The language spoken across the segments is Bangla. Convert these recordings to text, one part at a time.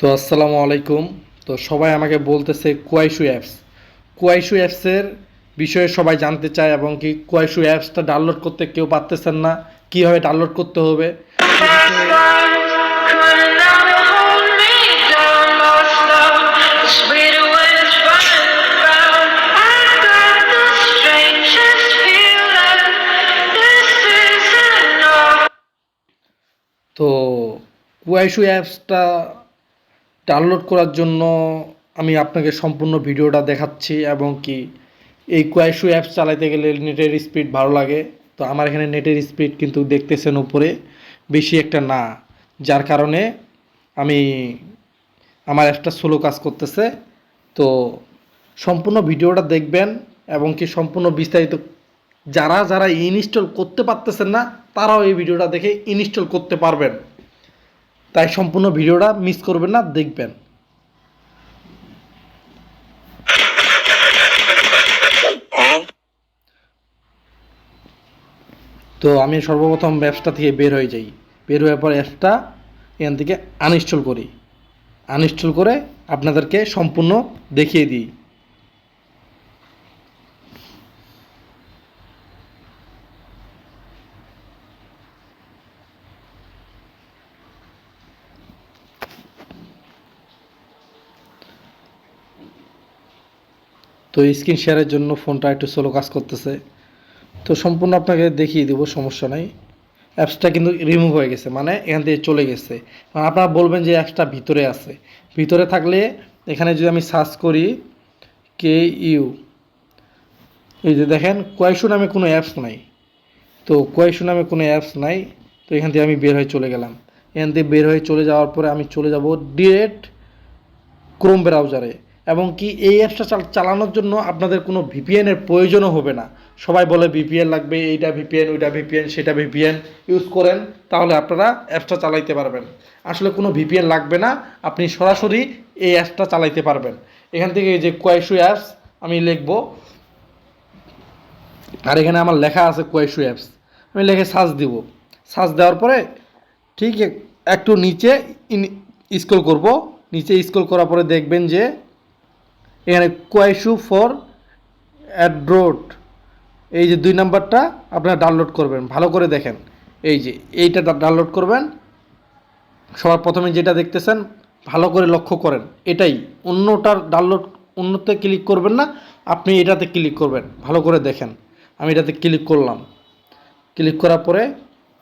তো আসসালামু আলাইকুম তো সবাই আমাকে বলতেছে কোয়াইশু অ্যাপস কোয়াইশু অ্যাপসের বিষয়ে সবাই জানতে চায় এবং কি কোয়াইশু অ্যাপসটা ডাউনলোড করতে কেউ পারতেছেন না, কীভাবে ডাউনলোড করতে হবে. তো কোয়াইশু অ্যাপসটা ডাউনলোড করার জন্য আমি আপনাকে সম্পূর্ণ ভিডিওটা দেখাচ্ছি এবং কি এই কোয়াইশু অ্যাপস চালাতে গেলে নেটের স্পিড ভালো লাগে। তো আমার এখানে নেটের স্পিড কিন্তু দেখতেছেন উপরে, বেশি একটা না। যার কারণে আমি আমার অ্যাপসটা স্লো কাজ করতেছে। তো সম্পূর্ণ ভিডিওটা দেখবেন এবং কি সম্পূর্ণ বিস্তারিত যারা যারা ইনস্টল করতে পারতেছেন না, তারাও এই ভিডিওটা দেখে ইনস্টল করতে পারবেন। তাই সম্পূর্ণ ভিডিওটা মিস করবেন না, দেখবেন। তো আমি সর্বপ্রথম অ্যাপসটা থেকে বের হয়ে যাই। বের হওয়ার পর অ্যাপসটা এখান থেকে আনইনস্টল করি। আনইনস্টল করে আপনাদেরকে সম্পূর্ণ দেখিয়ে দিই। তো স্ক্রিন শেয়ারের জন্য ফোনটা একটু স্লো কাজ করতেছে। তো সম্পূর্ণ আপনাকে দেখিয়ে দেবো, সমস্যা নাই। অ্যাপসটা কিন্তু রিমুভ হয়ে গেছে মানে এখান থেকে চলে গেছে। মানে আপনারা বলবেন যে অ্যাপসটা ভিতরে আছে। ভিতরে থাকলে এখানে যদি আমি সার্চ করি কে ইউ এই যে দেখেন, কয়েকশো নামে কোনো অ্যাপস নাই। তো কয়েকশো নামে কোনো অ্যাপস নাই, তো এখান থেকে আমি বের হয়ে চলে গেলাম। এখান থেকে বের হয়ে চলে যাওয়ার পরে আমি চলে যাব ডিরেক্ট ক্রোম ব্রাউজারে এবং কি এই অ্যাপসটা চাল- চালানোর জন্য আপনাদের কোনো ভিপিএনের প্রয়োজনও হবে না। সবাই বলে ভিপিএন লাগবে, এইটা ভিপিএন ওইটা ভিপিএন সেটা ভিপিএন ইউজ করেন, তাহলে আপনারা অ্যাপসটা চালাইতে পারবেন। আসলে কোনো ভিপিএন লাগবে না, আপনি সরাসরি এই অ্যাপসটা চালাইতে পারবেন। এখান থেকে যে কয়েকশো অ্যাপস আমি লিখব। আর এখানে আমার লেখা আছে কয়েকশো অ্যাপস আমি লেখে সার্চ দিব। সার্চ দেওয়ার পরে ঠিক একটু নিচে স্ক্রল করব। নিচে স্ক্রল করার পরে দেখবেন যে এখানে কোয়াইশু ফর অ্যাড্রোড। এই যে দুই নাম্বারটা আপনারা ডাউনলোড করবেন, ভালো করে দেখেন। এই যে এইটা ডাউনলোড করবেন। সবার প্রথমে যেটা দেখতেছেন, ভালো করে লক্ষ্য করেন। এটাই, অন্যটার ডাউনলোড, অন্যতে ক্লিক করবেন না, আপনি এটাতে ক্লিক করবেন। ভালো করে দেখেন, আমি এটাতে ক্লিক করলাম। ক্লিক করার পরে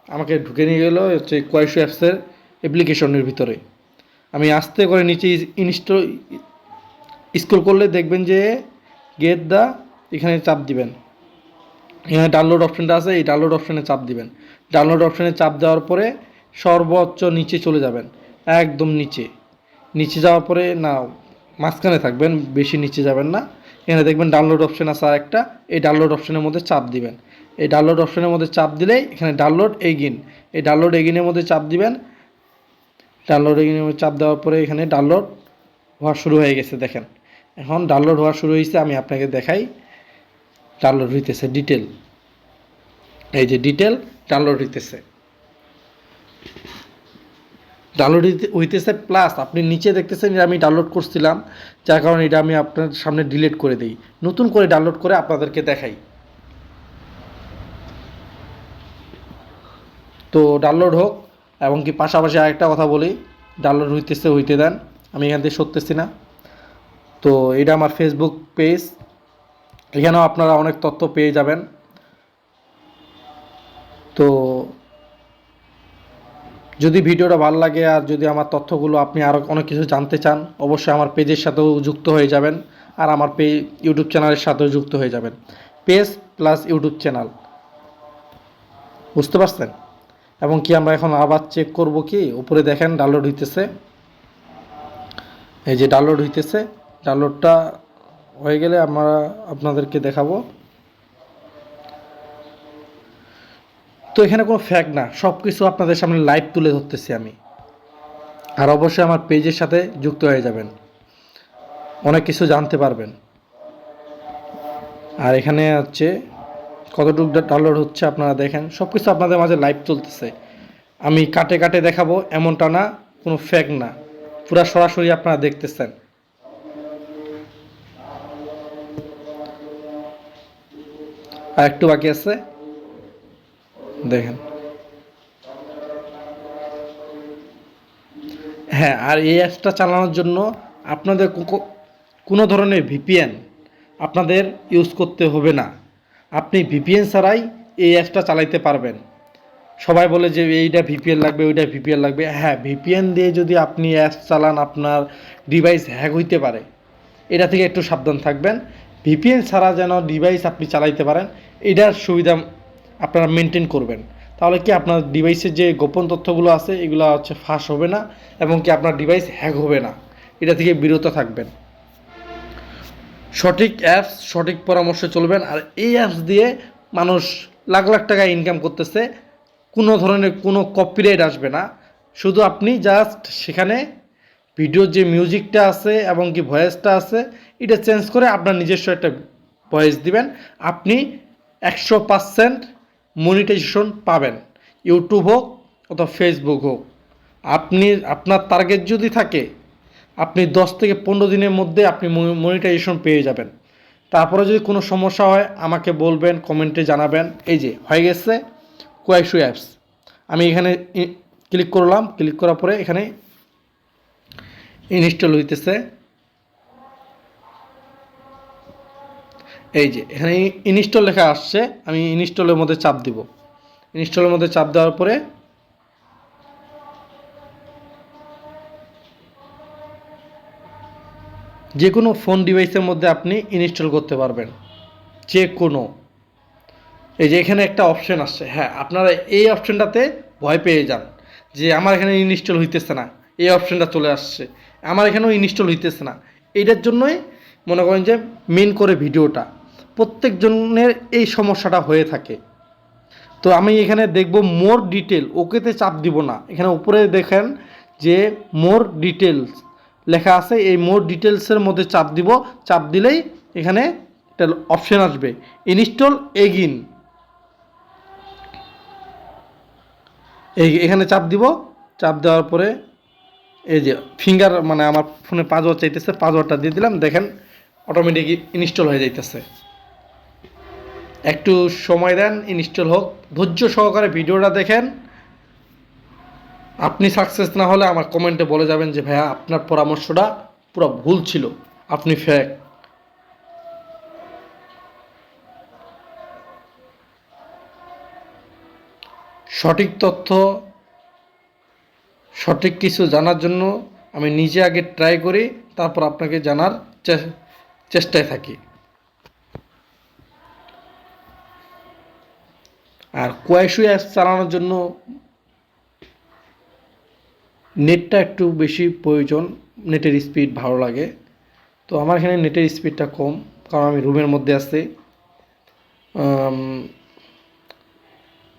আমাকে ঢুকে নিয়ে গেলো হচ্ছে কয়েকশো অ্যাপসের অ্যাপ্লিকেশনের ভিতরে। আমি আস্তে করে নিচে ইনস্টল স্ক্রল করলে দেখবেন যে গেট দা এখানে চাপ দিবেন। এখানে ডাউনলোড অপশানটা আছে, এই ডাউনলোড অপশানে চাপ দিবেন। ডাউনলোড অপশানে চাপ দেওয়ার পরে সর্বোচ্চ নিচে চলে যাবেন, একদম নিচে। নিচে যাওয়ার পরে না, মাঝখানে থাকবেন, বেশি নিচে যাবেন না। এখানে দেখবেন ডাউনলোড অপশান আছে একটা এই ডাউনলোড অপশানের মধ্যে চাপ দিবেন। এই ডাউনলোড অপশানের মধ্যে চাপ দিলেই এখানে ডাউনলোড এগিন এই ডাউনলোড এগিনের মধ্যে চাপ দিবেন। ডাউনলোড এগিনের মধ্যে চাপ দেওয়ার পরে এখানে ডাউনলোড হওয়া শুরু হয়ে গেছে, দেখেন। এখন ডাউনলোড হওয়া শুরু হয়েছে আমি আপনাকে দেখাই। ডাউনলোড হইতেছে ডিটেল এই যে ডিটেল ডাউনলোড হইতেছে। ডাউনলোড হইতেছে প্লাস আপনি নিচে দেখতেছেন আমি ডাউনলোড করছিলাম, যার কারণে এটা আমি আপনার সামনে ডিলিট করে দিই। নতুন করে ডাউনলোড করে আপনাদেরকে দেখাই। তো ডাউনলোড হোক, এবং কি পাশাপাশি আরেকটা কথা বলি ডাউনলোড হইতেছে, হইতে দেন। আমি এখান থেকে সরতেছি না। তো এটা আমার ফেসবুক পেজ এখানেও আপনারা অনেক তথ্য পেয়ে যাবেন। তো যদি ভিডিওটা ভালো লাগে আর যদি আমার তথ্যগুলো আপনি আরও অনেক কিছু জানতে চান, অবশ্যই আমার পেজের সাথেও যুক্ত হয়ে যাবেন আর আমার পে ইউটিউব চ্যানেলের সাথেও যুক্ত হয়ে যাবেন। পেজ প্লাস ইউটিউব চ্যানেল বুঝতে পারছেন? এবং কি আমরা এখন আবার চেক করব কি? উপরে দেখেন ডাউনলোড হইতেছে। এই যে ডাউনলোড হইতেছে। ডাউনলোডটা হয়ে গেলে আমরা আপনাদেরকে দেখাবো। তো এখানে কোনো ফ্যাক না সব কিছু আপনাদের সামনে লাইভ তুলে ধরতেছি আমি। আর অবশ্যই আমার পেজের সাথে যুক্ত হয়ে যাবেন। অনেক কিছু জানতে পারবেন। আর এখানে হচ্ছে কতটুকু ডাউনলোড হচ্ছে আপনারা দেখেন। সব কিছু আপনাদের মাঝে লাইভ চলতেছে। আমি কাটে কাটে দেখাবো, এমনটা না, কোনো ফ্যাক না। পুরা সরাসরি আপনারা দেখতেছেন। আর একটু বাকি আছে? দেখেন। হ্যাঁ আর এই অ্যাপসটা চালানোর জন্য আপনাদের কোনো ধরনের ভিপিএন আপনাদের ইউজ করতে হবে না। আপনি ভিপিএন ছাড়াই এই অ্যাপসটা চালাইতে পারবেন। সবাই বলে যে এইটা ভিপিএন লাগবে, ওইটা ভিপিএন লাগবে। হ্যাঁ ভিপিএন দিয়ে যদি আপনি অ্যাপস চালান, আপনার ডিভাইস হ্যাক হইতে পারে। এটা থেকে একটু সাবধান থাকবেন। ভিপিএন ছাড়া যেন ডিভাইস আপনি চালাইতে পারেন, এটার সুবিধা আপনারা মেনটেন করবেন। তাহলে কি আপনার ডিভাইসের যে গোপন তথ্যগুলো আছে, এগুলো হচ্ছে ফাঁস হবে না এবং কি আপনার ডিভাইস হ্যাক হবে না। এটা থেকে বিরত থাকবেন। সঠিক অ্যাপস সঠিক পরামর্শে চলবেন। আর এই অ্যাপস দিয়ে মানুষ লাখ লাখ টাকা ইনকাম করতেছে, কোনো ধরনের কোনো কপিরাইট আসবে না। শুধু আপনি জাস্ট সেখানে ভিডিওর যে মিউজিকটা আছে এবং কি ভয়েসটা আছে, এটা চেঞ্জ করে আপনার নিজস্ব একটা ভয়েস দিবেন। আপনি একশো পার্সেন্ট মনিটাইজেশন পাবেন। ইউটিউব হোক অথবা ফেসবুক হোক। আপনি, আপনার টার্গেট যদি থাকে, আপনি দশ থেকে পনেরো দিনের মধ্যে আপনি মনিটাইজেশন পেয়ে যাবেন। তারপরে যদি কোনো সমস্যা হয়, আমাকে বলবেন কমেন্টে জানাবেন। এই যে, হয়ে গেছে কোয়াইশু অ্যাপস আমি এখানে ক্লিক করলাম। ক্লিক করার পরে এখানে ইনস্টল হইতেছে। এই যে, এখানে ইনস্টল লেখা আসছে, আমি ইনস্টলের মধ্যে চাপ দিব। ইনস্টলের মধ্যে চাপ দেওয়ার পরে যে কোনো ফোন ডিভাইসের মধ্যে আপনি ইনস্টল করতে পারবেন। যে কোনো এই যে, এখানে একটা অপশন আসছে। হ্যাঁ আপনারা এই অপশনটাতে ভয় পেয়ে যান যে আমার এখানে ইনস্টল হইতেছে না। এই অপশানটা চলে আসছে। আমার এখানেও ইনস্টল হইতেছে না। এইটার জন্যই মনে করেন যে মেন করে ভিডিওটা। প্রত্যেকজনের এই সমস্যাটা হয়ে থাকে। তো আমি এখানে দেখব মোর ডিটেল ওকেতে চাপ দিব না। এখানে উপরে দেখেন যে মোর ডিটেলস লেখা আছে। এই মোর ডিটেলসের মধ্যে চাপ দিব। চাপ দিলেই এখানে একটা অপশান আসবে। ইনস্টল এগিন এই এখানে চাপ দিব। চাপ দেওয়ার পরে এই যে ফিঙ্গার মানে আমার ফোনে পাসওয়ার্ড চাইতেছে পাসওয়ার্ডটা দিয়ে দিলাম, দেখেন অটোমেটিক ইনস্টল হয়ে যাইতেছে। একটু সময় দেন ইনস্টল হোক। ধৈর্য সহকারে ভিডিওটা দেখেন। আপনি সাকসেস না হলে আমার কমেন্টে বলে যাবেন যে, ভাইয়া, আপনার পরামর্শটা পুরো ভুল ছিল। আপনি ফেক সঠিক তথ্য সঠিক কিছু জানার জন্য আমি নিজে আগে ট্রাই করি, তারপর আপনাকে জানার চেষ্টায় থাকি। আর কোয়াইশু অ্যাপস চালানোর জন্য নেটটা একটু বেশি প্রয়োজন, নেটের স্পিড ভালো লাগে। তো আমার এখানে নেটের স্পিডটা কম, কারণ আমি রুমের মধ্যে আছি।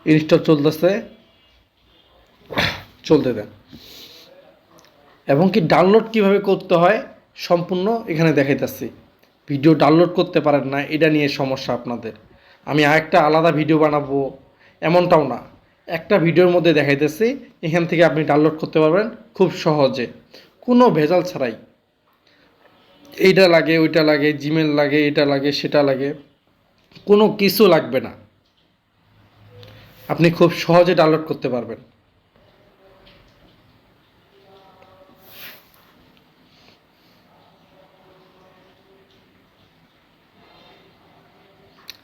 ইনস্টল চলতেছে। চলতে দেন। এবং কি ডাউনলোড কীভাবে করতে হয় সম্পূর্ণ এখানে দেখাইতেছি। ভিডিও ডাউনলোড করতে পারেন না, এটা নিয়ে সমস্যা আপনাদের। আমি আরেকটা আলাদা ভিডিও বানাবো, এমনটাও না। একটা ভিডিওর মধ্যে দেখাইতেছি, এখান থেকে আপনি ডাউনলোড করতে পারবেন খুব সহজে। কোনো ভেজাল ছাড়াই। এইটা লাগে, ওইটা লাগে জিমেল লাগে, এটা লাগে, সেটা লাগে। কোনো কিছু লাগবে না। আপনি খুব সহজে ডাউনলোড করতে পারবেন।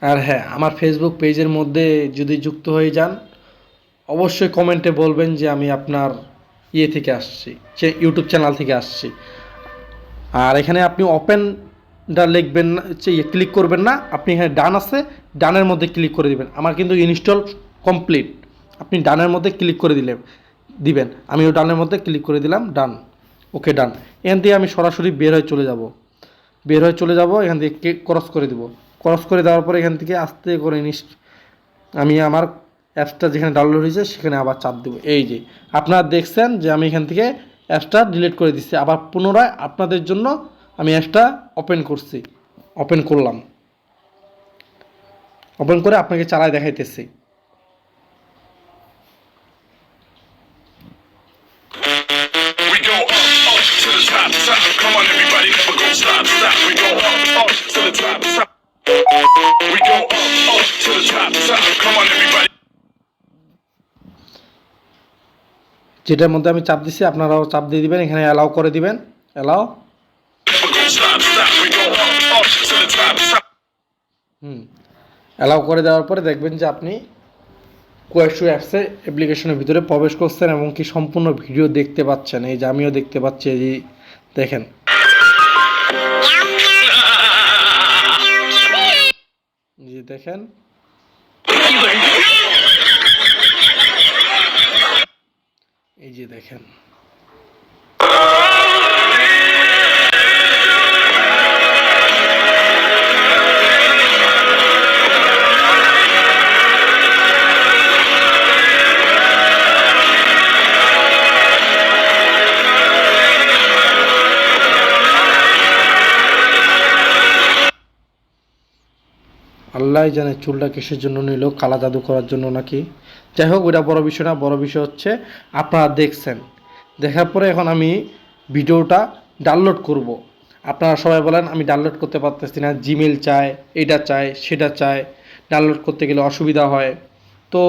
আর হ্যাঁ আমার ফেসবুক পেজের মধ্যে যদি যুক্ত হয়ে যান, অবশ্যই কমেন্টে বলবেন যে আমি আপনার ইয়ে থেকে আসছি ইউটিউব চ্যানেল থেকে আসছি। আর এখানে আপনি ওপেনটা লিখবেন না ক্লিক করবেন না, আপনি এখানে ডান আছে ডানের মধ্যে ক্লিক করে দিবেন। আমার কিন্তু ইনস্টল কমপ্লিট আপনি ডানের মধ্যে ক্লিক করে দিলেন দিবেন। আমি আমিও ডানের মধ্যে ক্লিক করে দিলাম ডান ওকে ডান এখান থেকে আমি সরাসরি বের হয়ে চলে যাব। বের হয়ে চলে যাব, এখান থেকে ক্রস করে দিব। ক্রস করে দেওয়ার পরে এখান থেকে আস্তে করে নিস আমি আমার অ্যাপসটা যেখানে ডাউনলোড হয়েছে সেখানে আবার চাপ দেবো। এই যে আপনারা দেখছেন যে আমি এখান থেকে অ্যাপসটা ডিলিট করে দিচ্ছি। আবার পুনরায় আপনাদের জন্য আমি অ্যাপসটা ওপেন করছি। ওপেন করলাম। ওপেন করে আপনাকে চালায় দেখাইতেছি। Come on everybody, never stop, stop, we go up, up to the top. যেটার মধ্যে আমি চাপ দিচ্ছি আপনারাও চাপ দিয়ে দিবেন, এখানে অ্যালাউ করে দিবেন। অ্যালাউ হুম। অ্যালাউ করে দেওয়ার পরে দেখবেন যে আপনি কোয়েশু অ্যাপসে অ্যাপ্লিকেশনের ভিতরে প্রবেশ করছেন এবং কি সম্পূর্ণ ভিডিও দেখতে পাচ্ছেন। এই যে আমিও দেখতে পাচ্ছি, এই দেখেন। যে দেখেন। এই যে দেখেন। আল্লাহ জানে চুলটা কিসের জন্য নিল, কালা জাদু করার জন্য নাকি? যাই হোক, ওইটা বড় বিষয় না, বড় বিষয় হচ্ছে আপনারা দেখছেন। দেখার পরে এখন আমি ভিডিওটা ডাউনলোড করব। আপনারা সবাই বলেন, আমি ডাউনলোড করতে পারতেছি না জিমেল চাই, এটা চাই, সেটা চায় ডাউনলোড করতে গেলে অসুবিধা হয়। তো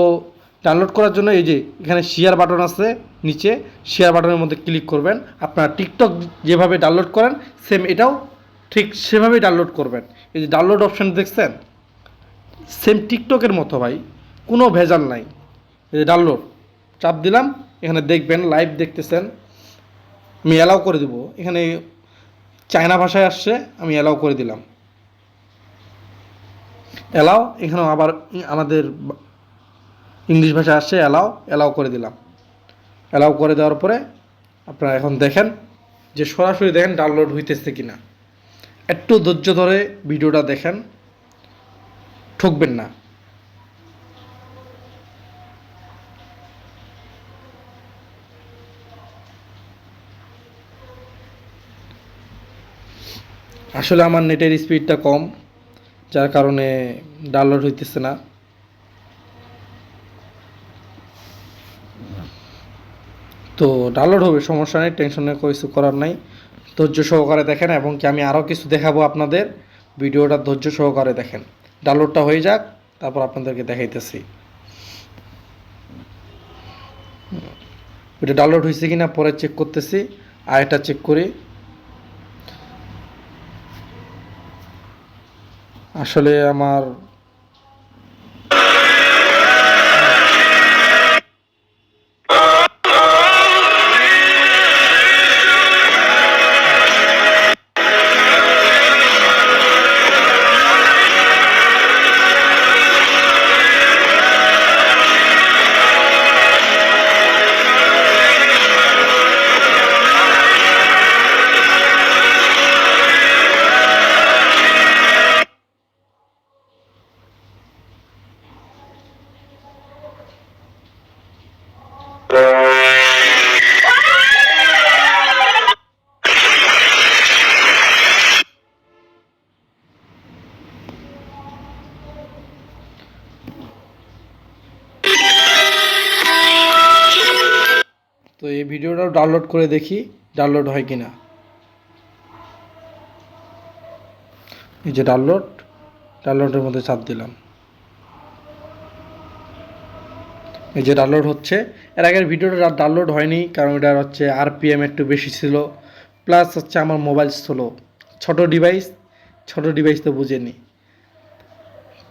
ডাউনলোড করার জন্য এই যে এখানে শেয়ার বাটন আছে, নিচে শেয়ার বাটনের মধ্যে ক্লিক করবেন। আপনারা টিকটক যেভাবে ডাউনলোড করেন সেম এটাও ঠিক সেভাবেই ডাউনলোড করবেন। এই যে ডাউনলোড অপশান দেখছেন? সেম টিকটকের মতো ভাই, কোনো ভেজাল নাই। এই ডাউনলোড চাপ দিলাম, এখানে দেখবেন লাইভ দেখতেছেন, আমি অ্যালাউ করে দেবো। এখানে চায়না ভাষায় আসছে, আমি অ্যালাউ করে দিলাম। অ্যালাও এখানেও আবার আমাদের ইংলিশ ভাষায় আসছে অ্যালাও অ্যালাউ করে দিলাম। অ্যালাউ করে দেওয়ার পরে, আপনারা এখন দেখেন যে সরাসরি দেখেন ডাউনলোড হইতেছে কিনা। একটু ধৈর্য ধরে ভিডিওটা দেখেন। ঠকবেন না। আসলে আমার নেটের স্পিডটা কম, যার কারণে ডাউনলোড হইতেছে না। তো ডাউনলোড হবে, সমস্যা নেই টেনশনে কিছু করার নাই। ধৈর্য সহকারে দেখেন, এবং কি আমি আরও কিছু দেখাবো আপনাদের। ভিডিওটা ধৈর্য সহকারে দেখেন। ডাউনলোডটা হয়ে যাক, তারপর আপনাদেরকে দেখাইতেছি। ওইটা ডাউনলোড হয়েছে কি না পরে চেক করতেছি আর এটা চেক করি। আসলে আমার এই ভিডিওটাও ডাউনলোড করে দেখি ডাউনলোড হয় কিনা। এই যে ডাউনলোড ডাউনলোডের মধ্যে চাপ দিলাম। এই যে ডাউনলোড হচ্ছে, এর আগের ভিডিওটা ডাউনলোড হয়নি, কারণ এটার হচ্ছে আরপিএম একটু বেশি ছিল প্লাস হচ্ছে আমার মোবাইল স্লো ছোট ডিভাইস ছোট ডিভাইস তো বুঝেনি।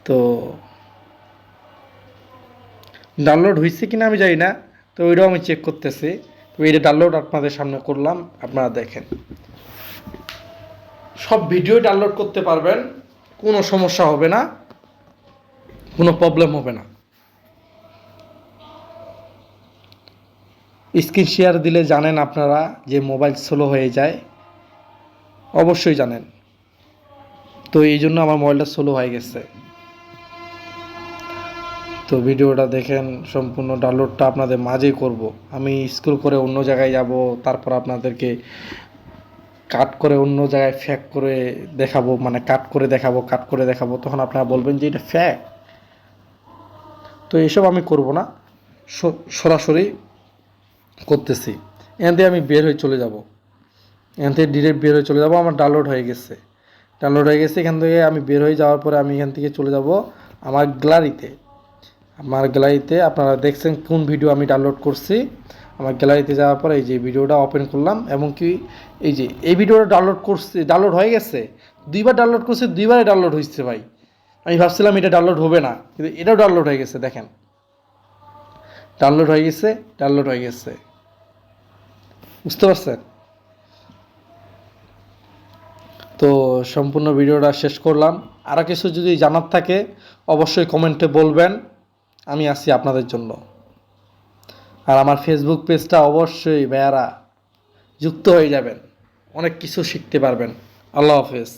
তো ডাউনলোড হয়েছে কিনা আমি জানি না, তো ওইটাও আমি চেক করতেছি। এইটা ডাউনলোড আপনাদের সামনে করলাম, আপনারা দেখেন। সব ভিডিও ডাউনলোড করতে পারবেন, কোনো সমস্যা হবে না, কোনো প্রবলেম হবে না। স্ক্রিন শেয়ার দিলে জানেন আপনারা যে মোবাইল স্লো হয়ে যায়, অবশ্যই জানেন। তো এই জন্য আমার মোবাইলটা স্লো হয়ে গেছে। তো ভিডিওটা দেখেন, সম্পূর্ণ ডাউনলোডটা আপনাদের মাঝেই করব। আমি স্কুল করে অন্য জায়গায় যাব, তারপর আপনাদেরকে কাট করে অন্য জায়গায় ফ্যাক করে দেখাবো মানে কাট করে দেখাবো কাট করে দেখাবো। তখন আপনারা বলবেন যে এটা ফ্যাক তো এসব আমি করব না সরাসরি করতেছি। এখান থেকে আমি বের হয়ে চলে যাব। এখান থেকে ডিরেক্ট বের হয়ে চলে যাব, আমার ডাউনলোড হয়ে গেছে। ডাউনলোড হয়ে গেছে, এখান থেকে আমি বের হয়ে যাওয়ার পরে আমি এখান থেকে চলে যাব আমার গ্যালারিতে আমার গ্যালারিতে আপনারা দেখছেন কোন ভিডিও আমি ডাউনলোড করছি। আমার গ্যালারিতে যাওয়ার পরে এই যে ভিডিওটা ওপেন করলাম এবং কি এই যে এই ভিডিওটা ডাউনলোড করছে ডাউনলোড হয়ে গেছে। দুইবার ডাউনলোড করছে দুইবারে ডাউনলোড হয়েছে ভাই। আমি ভাবছিলাম এটা ডাউনলোড হবে না, কিন্তু এটাও ডাউনলোড হয়ে গেছে, দেখেন। ডাউনলোড হয়ে গেছে ডাউনলোড হয়ে গেছে। বুঝতে পারছেন? তো সম্পূর্ণ ভিডিওটা শেষ করলাম। আরও কিছু যদি জানার থাকে, অবশ্যই কমেন্টে বলবেন। আমি আছি আপনাদের জন্য। আর আমার ফেসবুক পেজটা অবশ্যই বেয়ারা, যুক্ত হয়ে যাবেন। অনেক কিছু শিখতে পারবেন। আল্লাহ হাফেজ।